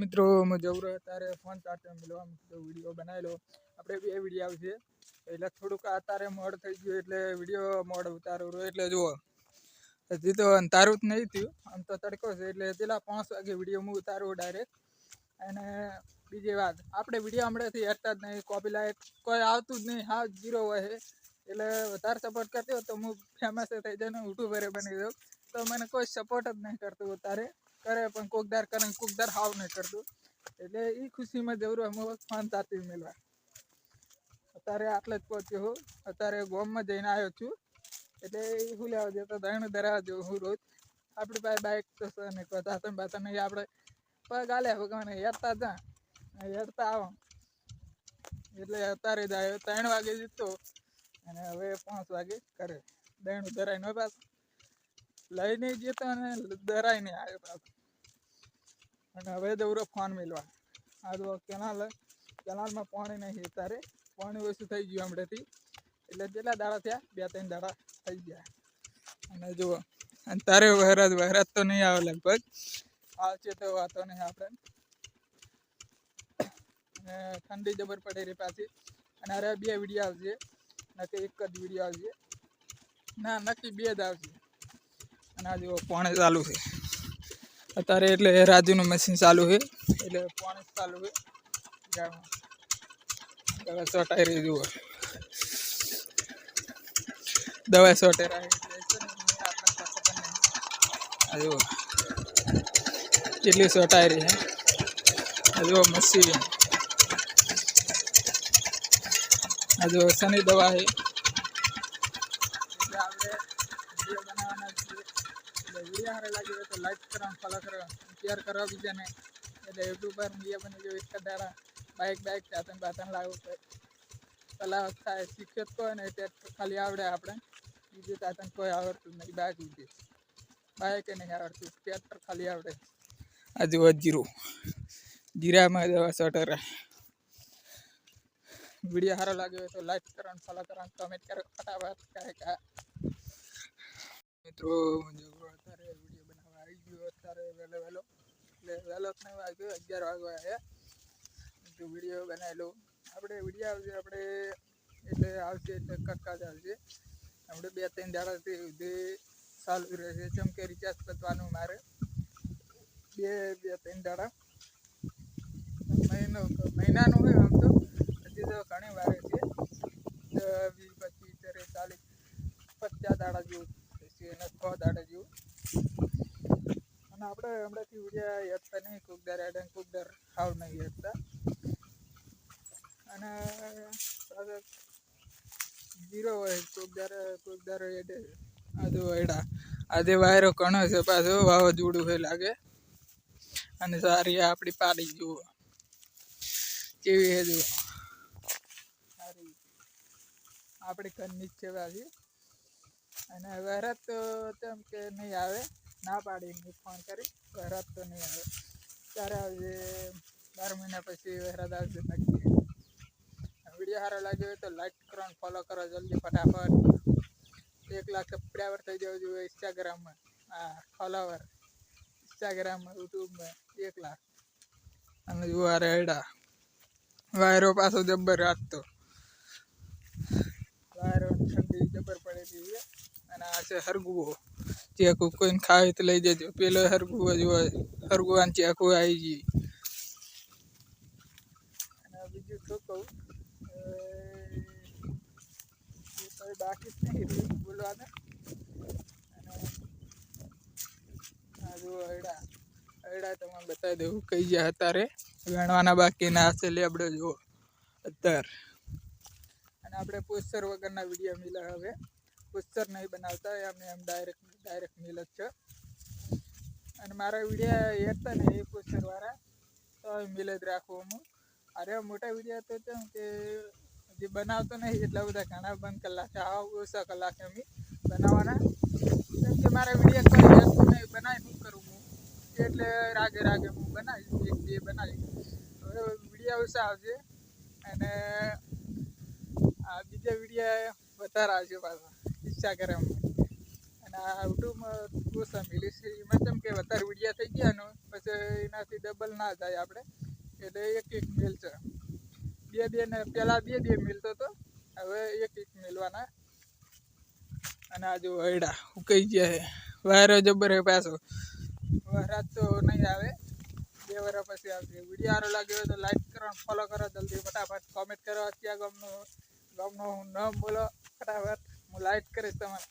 મિત્રો હું રહ્યો અત્યારે ફોન સાથે મળવા મિત્રો વીડિયો બનાવેલો. આપણે બે વીડિયો આવશે. એટલે થોડુંક અત્યારે મોડ થઈ ગયું એટલે વીડિયો મોડ ઉતારો રહ્યો. એટલે જુઓ, હજી તો અંધારું જ નહીં થયું. આમ તો તડકો છે, એટલે પેલા પાંચ વાગે વીડિયો હું ઉતારું ડાયરેક્ટ અને બીજી વાત, આપણે વીડિયો હમણાંથી હેરતા જ નહીં. કોપી લાઈટ કોઈ આવતું જ નહીં. હા જીરો હોય એટલે વધારે સપોર્ટ કરતી હોય તો હું ફેમસ થઈ જાય ને યુટ્યુબરે બની દઉં તો મને કોઈ સપોર્ટ જ નહીં કરતું અત્યારે. કરે, પણ કોકદાર કરે કોકદાર હાવ નહીં કરતું. એટલે એ ખુશીમાં જવું અમે ફાન સાથે મેળવા અત્યારે આટલે જ પહોંચ્યો હું. અત્યારે ગોમમાં જઈને આવ્યો છું. એટલે એ હું લેવા જતો? દહીણ ધરાવા જવું હું રોજ. આપણી પાસે બાઇક તો છે નહીં તાતન બાતન નહીં. આપણે પગ આલે ભગવાન, હેરતા જા. હેરતા આવો. એટલે અત્યારે જ આવ્યો. ત્રણ વાગે જીતો અને હવે પાંચ વાગે કરે. દહીણ ધરાય નો પાછું. લઈને જતો અને ધરાય નહીં આવ્યો પાછો. અને હવે દৌરો ફોન મેળવા આ કેનાલ, કેનાલમાં પાણી નહીં તારે પાણી ઓછું થઈ ગયું હમણાંથી. એટલે કેટલા દાડા થયા? બે ત્રણ દાડા થઈ ગયા. અને જુઓ, અને તારે વહેરાજ વહેરાજ તો નહીં આવે લગભગ. આવશે તો વાતો નહીં આપણે. અને ઠંડી જબર પડે રહી પાછી. અને અરે બે વીડિયો આવશે. નક્કી એક જ વીડિયો આવશે. ના, નક્કી બે જ આવશે. અને આ જુઓ, પાણી ચાલુ છે. અત્યારે એટલે રાજુનું મશીન ચાલુ છે. એટલે પાણી ચાલુ છે. જાણો દવા સોટાઈ રહી, જુઓ. દવા સોટાઈ રહી. આ જુઓ. કેટલી સોટાઈ રહી છે આ જુઓ મશીન આ જુઓ, શની દવા છે? એટલે આપણે વીડિયો બનાવવાના છીએ એટલે વીડિયો સારા લાગે તો લાઈક કરો ફોલો કરો શેર કરો બીજાને. એટલે યુટ્યુબ પર વીડિયો બની જો એક દાડા બાઇક બાઇક ચાતન બાતન પડે પેલા થાય શીખ્યો જ કોઈ ને તે ખાલી આવડે આપણે. બીજું ચાતન કોઈ આવડતું નહીં બાઇક ઉઠે બાઇક નહીં આવડતું ટ્રેક્ટર ખાલી આવડે. આ જુઓ જીરું. જીરામાં દવા સટર વીડિયો સારો લાગ્યો તો લાઈક કરો ફોલો કરો કમેન્ટ કરો, ફટાફટ, કાંઈ મિત્રો જબરો અત્યારે વીડિયો બનાવવા આવી ગયો અત્યારે વહેલો વહેલો વહેલો વાગ્યો, અગિયાર વાગવા આવ્યા તો વીડિયો બનાવેલો આપણે વીડિયો આવશે, આપણે એટલે આવશે એટલે કક્કા આવશે આપણે બે ત્રણ દાડાથી સુધી ચાલુ રહેશે. જેમ કે રિચાર્જ પતવાનું મારે. બે બે, ત્રણ દાડા. મહિનો, મહિનાનું હોય આમ તો. હજી તો ઘણી વાર છે. વીસ, પચીસ ચાલીસ, પચાસ દાડા જેવું થશે અને છ દાડા જેવું. અને આપણે હમણાંથી વીડિયો હેઠતા નહીં, કુકદાર હેડે દર હાવ નહીં હેઠતા અને જીરો હોય, કુકદાર દર એડ, આદુ એડા. આજે વાયરો ઘણો છે, પાછો વાવાઝોડું હોય લાગે. અને સારી આપણી પાડી જુઓ. કેવી હે જુઓ. સારી. આપણી ઘરની છે. પાછી અને વહેરાત તો તેમ કે નહીં આવે. ના પાડી હું ફોન કરી વહેરાત તો નહીં આવે. ત્યારે આવજે, બાર મહિના પછી વહેરાત આવશે નક્કી વીડિયો સારો લાગ્યો હોય તો લાઈક કરો અને ફોલો કરો જલ્દી ફટાફટ. એક લાખ સબસ્ક્રાઈબર થઈ જવું જોઈએ ઇન્સ્ટાગ્રામમાં હા ફોલોવર ઇન્સ્ટાગ્રામમાં યુટ્યુબમાં એક લાખ. અને આ રેડા. વાયરો પાછો જબ્બર રાખતો વાયરો ઠંડી જબર પડેલી છે. અને આ છે હરગુવો. ચેકુ કોઈને ખાવી તો લઈ જજો. પેલો હરગુવા જોવા હરગુવાન ચેકુ આવી ગઈ બીજું શું કહું બાકી જ નહીં બોલવાને. હૈડા હૈડા તમને બતાવી દઉં, કઈ ગયા અત્યારે વેણવાના બાકીના હશે લેબડો જુઓ. અત્યારે અને આપણે પોસ્ટર વગરના વીડિયો મિલા હવે. પોસ્ટર નહીં બનાવતા એમને એમ ડાયરેક્ટ ડાયરેક્ટ મિલ જ છે. અને મારા વિડીયા હેરતા ને એ પોસ્ટરવાળા તો મિલ જ રાખું હું અરે, મોટા વિડીયા તો કેમ કે જે બનાવતો નહીં એટલા બધા ઘણા બંધ કલાક, આવા ઓછા કલાકે અમે બનાવવાના. કેમ કે મારા વિડીયા કોઈ હેરતું નહીં, બનાવી શું કરું હું? એટલે રાગે રાગે હું બનાવીશ એક બે બનાવી. હવે વિડીયા ઓછા આવશે અને આ બીજા વિડીયા વધારે આવશે પાછા. ઇન્સ્ટાગ્રામમાં અને આ યુટ્યુબમાં ઓછા છે. એમાં જેમ કે વધારે વિડીયા થઈ ગયાનો પછી એનાથી ડબલ ના થાય આપણે. એટલે એક એક મિલ છે. બે બે ને પહેલાં બે બે મિલતો હતો. હવે એક એક મિલવાના. અને આ જો હૈડા ઉકાઈ ગયા છે વાયરો જબર હે પાછો. વરાત તો નહીં આવે. બે વર્ષ પછી આવશે. વીડિયો સારો લાગ્યો તો લાઈક કરો ફોલો કરો. જલ્દી ફટાફટ કોમેન્ટ કરો. અત્યારે ગામનું ગામનું નામ બોલો. ફટાફટ. હું લાઈક કરીશ તમારે.